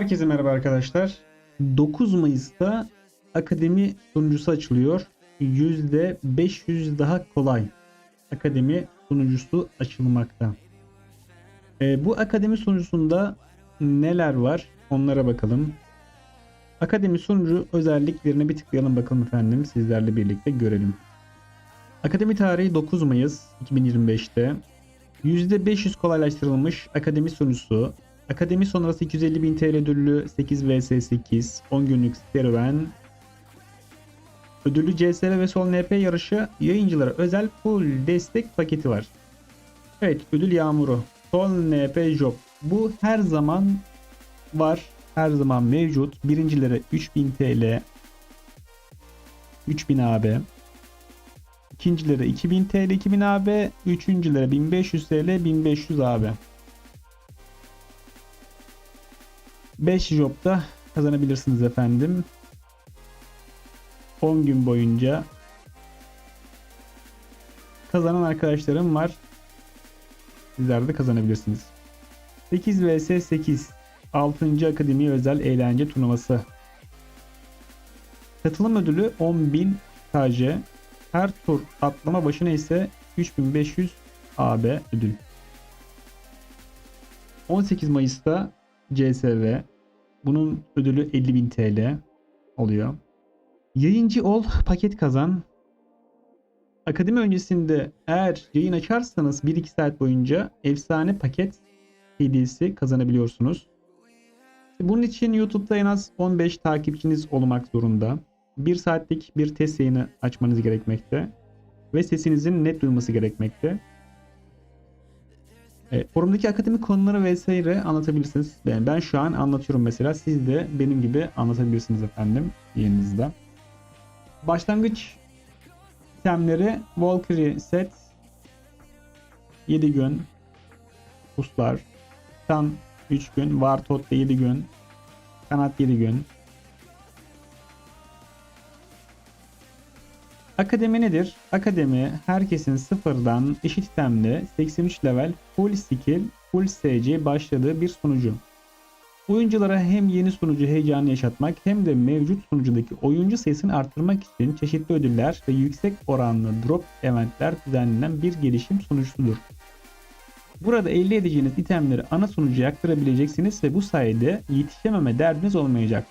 Herkese merhaba arkadaşlar. 9 Mayıs'ta akademi sunucusu açılıyor. %500 daha kolay akademi sunucusu açılmakta. Ee, bu akademi sunucusunda neler var onlara bakalım. Akademi sunucu özelliklerine bir tıklayalım bakalım efendim sizlerle birlikte görelim. Akademi tarihi 9 Mayıs 2025'te %500 kolaylaştırılmış akademi sunucusu Akademi sonrası 250 bin TL ödüllü 8 vs 8 10 günlük serüven. Ödüllü CSR ve Sol NP yarışı yayıncılara özel full destek paketi var. Evet ödül yağmuru. Sol NP Job. Bu her zaman var her zaman mevcut. Birincilere 3000 TL 3000 AB ikincilere 2000 TL 2000 AB üçüncülere 1500 TL 1500 AB 5 job'da kazanabilirsiniz efendim. 10 gün boyunca kazanan arkadaşlarım var. Sizler de kazanabilirsiniz. 8 vs 8 6. Akademi Özel Eğlence Turnuvası. Katılım ödülü 10.000 KC. Her tur atlama başına ise 3500 AB ödül. 18 Mayıs'ta CSV. Bunun ödülü 50.000 TL oluyor. Yayıncı ol paket kazan. Akademi öncesinde eğer yayın açarsanız 1-2 saat boyunca efsane paket hediyesi kazanabiliyorsunuz. Bunun için YouTube'da en az 15 takipçiniz olmak zorunda. 1 saatlik bir test yayını açmanız gerekmekte. Ve sesinizin net duyulması gerekmekte. E, forumdaki akademik konuları vesaire anlatabilirsiniz. Ben, ben şu an anlatıyorum mesela. Siz de benim gibi anlatabilirsiniz efendim yayınınızda. Başlangıç itemleri Valkyrie set 7 gün Puslar Tan 3 gün Vartot 7 gün Kanat 7 gün Akademi nedir? Akademi herkesin sıfırdan eşit itemle 83 level full skill full SC başladığı bir sunucu. Oyunculara hem yeni sunucu heyecanı yaşatmak hem de mevcut sunucudaki oyuncu sayısını arttırmak için çeşitli ödüller ve yüksek oranlı drop eventler düzenlenen bir gelişim sunucusudur. Burada elde edeceğiniz itemleri ana sunucuya aktarabileceksiniz ve bu sayede yetişememe derdiniz olmayacak.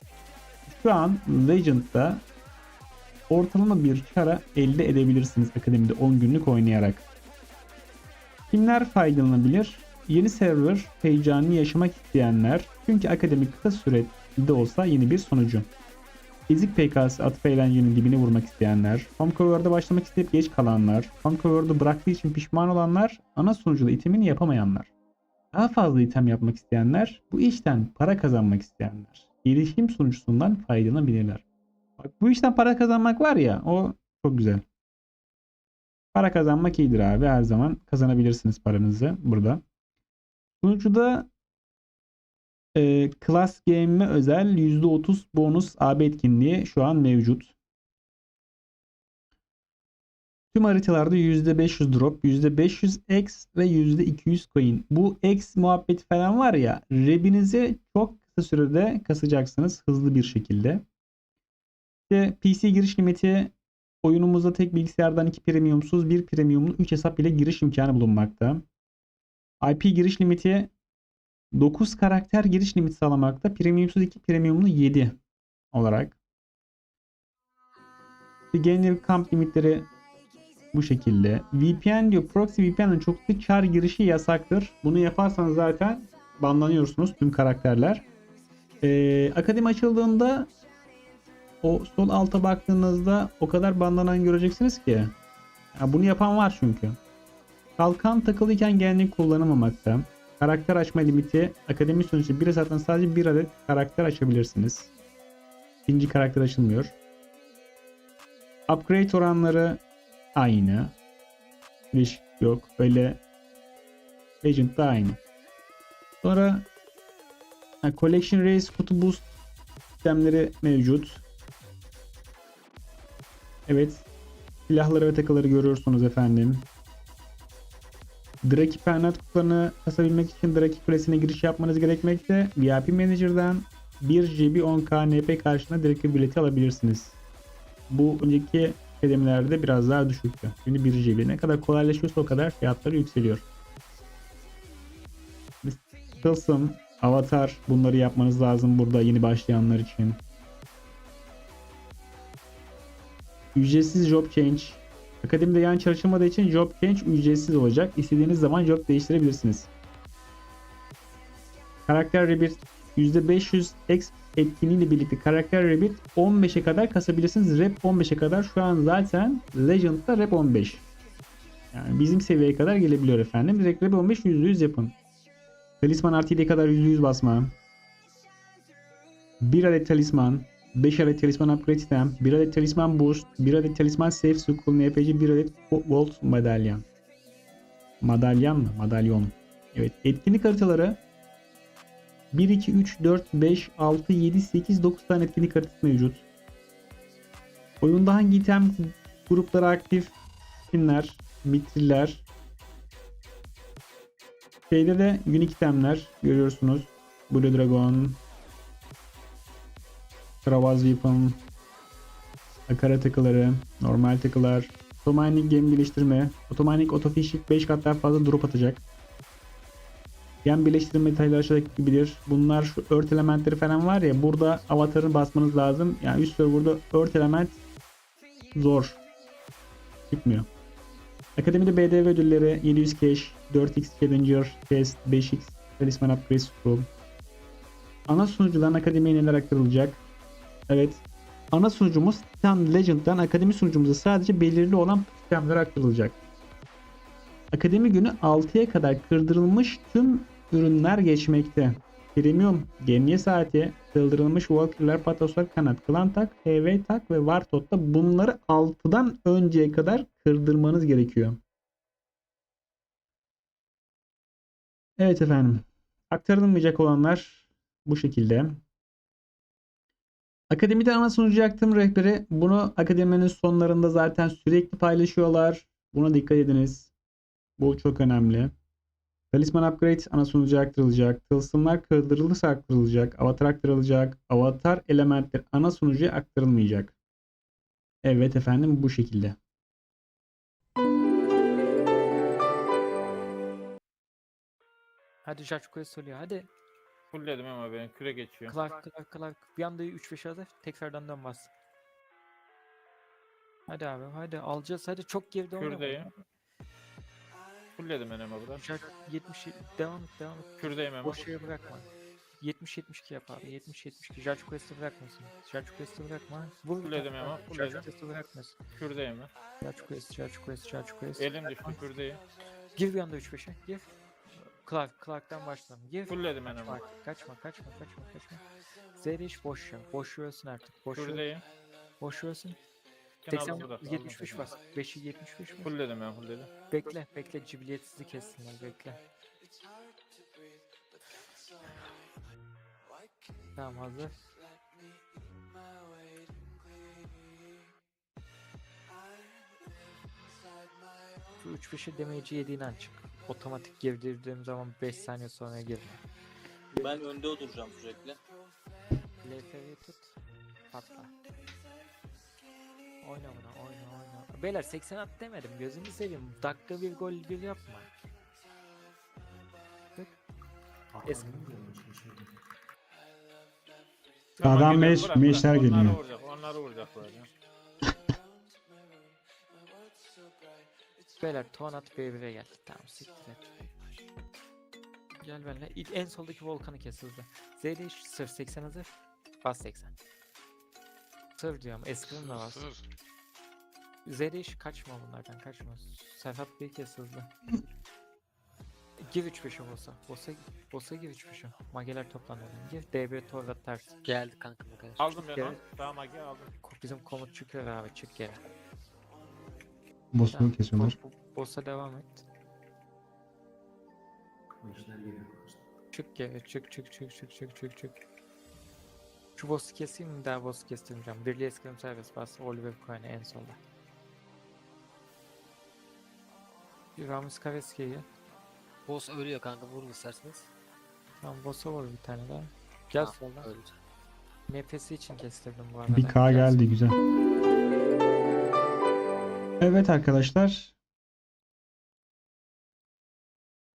Şu an Legend'da ortalama bir kara elde edebilirsiniz akademide 10 günlük oynayarak. Kimler faydalanabilir? Yeni server heyecanını yaşamak isteyenler çünkü akademi kısa sürede olsa yeni bir sonucu. Ezik PKS atıp eğlencenin dibine vurmak isteyenler, Homecover'da başlamak isteyip geç kalanlar, Homecover'da bıraktığı için pişman olanlar, ana sunucuda itemini yapamayanlar. Daha fazla item yapmak isteyenler, bu işten para kazanmak isteyenler, gelişim sunucusundan faydalanabilirler. Bu işten para kazanmak var ya o çok güzel. Para kazanmak iyidir abi her zaman kazanabilirsiniz paranızı burada. Sunucuda e, Class Game'e özel %30 bonus AB etkinliği şu an mevcut. Tüm haritalarda %500 drop, %500 X ve %200 coin. Bu X muhabbeti falan var ya, rebinizi çok kısa sürede kasacaksınız hızlı bir şekilde. PC giriş limiti oyunumuzda tek bilgisayardan 2 premiumsuz, 1 premiumlu 3 hesap ile giriş imkanı bulunmakta. IP giriş limiti 9 karakter giriş limiti sağlamakta. Premiumsuz 2, premiumlu 7 olarak. Genel kamp limitleri bu şekilde. VPN diyor. Proxy VPN'in çoklu çar girişi yasaktır. Bunu yaparsanız zaten banlanıyorsunuz tüm karakterler. Ee, akademi açıldığında o sol alta baktığınızda o kadar banlanan göreceksiniz ki. Ya bunu yapan var çünkü. Kalkan takılıyken genellikle kullanamamakta. Karakter açma limiti akademi sonucu bir saatten sadece bir adet karakter açabilirsiniz. İkinci karakter açılmıyor. Upgrade oranları aynı. Risk yok. Öyle Legend da aynı. Sonra Collection Race kutu boost sistemleri mevcut. Evet. Silahları ve takıları görüyorsunuz efendim. Draki Pernat kutularını kasabilmek için Draki Kulesi'ne giriş yapmanız gerekmekte. VIP Manager'dan 1 GB 10 KNP karşılığında direkt bileti alabilirsiniz. Bu önceki akademilerde biraz daha düşüktü. Şimdi 1 GB. Ne kadar kolaylaşıyorsa o kadar fiyatları yükseliyor. Tılsım, Avatar bunları yapmanız lazım burada yeni başlayanlar için. Ücretsiz job change. Akademide yan çalışılmadığı için job change ücretsiz olacak. İstediğiniz zaman job değiştirebilirsiniz. Karakter Rebirth %500 X etkinliğiyle birlikte karakter Rebirth 15'e kadar kasabilirsiniz. Rep 15'e kadar şu an zaten Legend'da Rep 15. Yani bizim seviyeye kadar gelebiliyor efendim. Direkt Rep 15 %100 yapın. Talisman artı 7'ye kadar %100 basma. 1 adet talisman. 5 adet talisman upgrade item. 1 adet talisman boost. 1 adet talisman safe school. NPC 1 adet gold madalyan. Madalyan mı? Madalyon. Evet. Etkinlik haritaları 1, 2, 3, 4, 5, 6, 7, 8, 9 tane etkinlik haritası mevcut. Oyunda hangi item grupları aktif? Skinler, mitriller. Şeyde de unique itemler görüyorsunuz. Blue Dragon, Kravaz Weapon, Akara takıları, normal takılar, Otomanik gem geliştirme, otomanik otofishing 5 kat daha fazla drop atacak. Gem birleştirme detayları aşağıdaki gibidir. Bunlar şu ört elementleri falan var ya burada avatarı basmanız lazım. Yani üst serverda ört element zor. Çıkmıyor. Akademide BDV ödülleri 700 cash, 4x Challenger, Test, 5x Talisman Upgrade Scroll. Ana sunucudan akademiye neler aktarılacak? Evet. Ana sunucumuz Titan Legend'dan akademi sunucumuza sadece belirli olan sistemler aktarılacak. Akademi günü 6'ya kadar kırdırılmış tüm ürünler geçmekte. Premium, Gemiye saati, kıldırılmış Walker'lar, Patoslar, Kanat, Klantak, HV Tak ve Vartot'ta bunları 6'dan önceye kadar kırdırmanız gerekiyor. Evet efendim. Aktarılmayacak olanlar bu şekilde. Akademide ana sunucu yaktım rehberi. Bunu akademinin sonlarında zaten sürekli paylaşıyorlar. Buna dikkat ediniz. Bu çok önemli. Talisman Upgrade ana sunucuya aktarılacak. Tılsımlar kırdırılırsa aktarılacak. Avatar aktarılacak. Avatar elementler ana sunucuya aktarılmayacak. Evet efendim bu şekilde. Hadi Judge Quest söylüyor. Hadi. Fullledim ama ben küre geçiyor. Clark, Clark, Clark. Bir anda 3-5 hazır. Tekrardan dön bas. Hadi abi hadi alacağız. Hadi çok geride oynama. Kürdeyim. Fullledim ben ama burada. Judge 70 devam et devam et. Kürdeyim ama. Boş yere bırakma. 70-72 yap abi. 70-72. Judge Quest'ı bırakmasın. Judge Quest'ı bırakma. Vur Fulledim ama. Judge. Quest'ı bırakmasın. Kürdeyim ben. Judge Quest, Judge Quest, Judge Quest. Elim düştü kürdeyim. Gir bir anda 3-5'e. Gir. Clark, Clark'tan başlayalım. Gir. Fullledim ben ama. Kaçma, kaçma, kaçma, kaçma. Zeriş boş ya. Boş ölsün artık. Boş. Kürdeyim. Boş ölsün. Sen 80 aldın burada. aldım 75 seni. bas. 5'i 75 bas. Fullledim ben fullledim. Bekle, bekle. Cibiliyetsizliği kessinler. Bekle. Tamam hazır. Şu 3-5'i damage'i yediğin an çık. Otomatik girdirdiğim zaman 5 saniye sonra girme. Ben önde oturacağım sürekli. LF'yi tut. Patla. Oyna buna oyna oyna. Beyler 80 at demedim gözünü seveyim. Dakika bir gol bir yapma. Eski. Sağdan meş- meşler Onları geliyor. Onları vuracak böyle. Beyler ton at B1'e gel. Tamam siktir et. Gel benimle. İlk en soldaki volkanı kes hızlı. Z'de sırf 80 hazır. Bas 80. Sırf diyorum eskrim de bas. Z'de iş kaçma bunlardan kaçma. Serhat bir kes hızlı. Gir 3-5'e bossa. Bossa, bossa gir 3-5'e. Mageler toplanıyor. Gir DB torla ters. Geldi kanka arkadaş. Aldım ben Gel. onu. Tamam Agi aldım. Bizim komut çıkıyor abi çık geri. Boss'u Tamam, kesiyorlar. bo- bo- Boss'a devam et. Çık geri çık çık çık çık çık çık çık. Şu boss'u keseyim mi daha boss'u kestirmeyeceğim. Birliği eskrim servis bas. Oliver Coin'e en solda. Bir Ramus Kaveski'ye. Boss ölüyor kanka vurun isterseniz. Tamam boss'a vur bir tane daha. Gel Tamam, soldan. Öldü. Nefesi için kestirdim bu arada. Bir K geldi güzel. Evet arkadaşlar.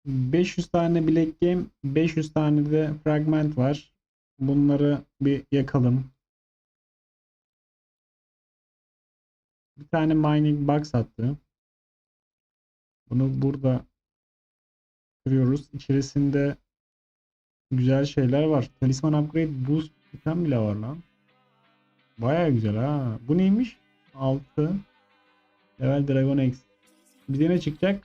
500 tane Black Game, 500 tane de fragment var. Bunları bir yakalım. Bir tane mining box attı. Bunu burada kırıyoruz. İçerisinde güzel şeyler var. Talisman upgrade boost item bile var lan. Baya güzel ha. Bu neymiş? 6 level Dragon X. Bize ne çıkacak?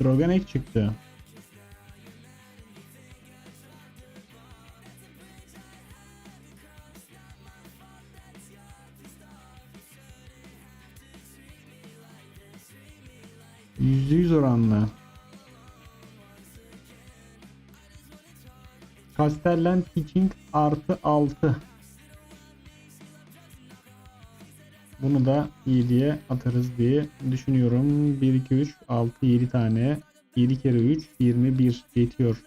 Dragon X çıktı. %100 oranlı. Castellan Teaching artı 6. Bunu da iyi atarız diye düşünüyorum. 1, 2, 3, 6, 7 tane. 7 kere 3, 21 yetiyor.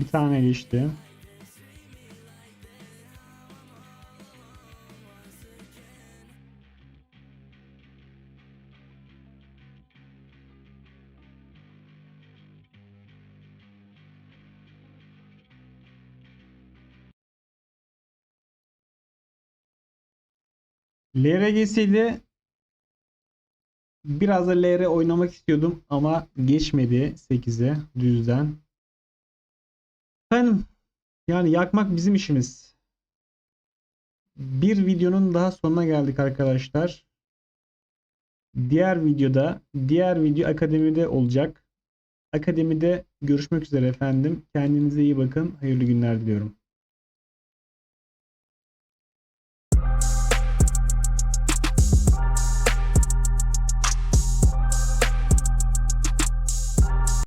Bir tane geçti. LRG'siyle biraz da LR oynamak istiyordum ama geçmedi 8'e düzden. Efendim yani yakmak bizim işimiz. Bir videonun daha sonuna geldik arkadaşlar. Diğer videoda, diğer video akademide olacak. Akademide görüşmek üzere efendim. Kendinize iyi bakın. Hayırlı günler diliyorum.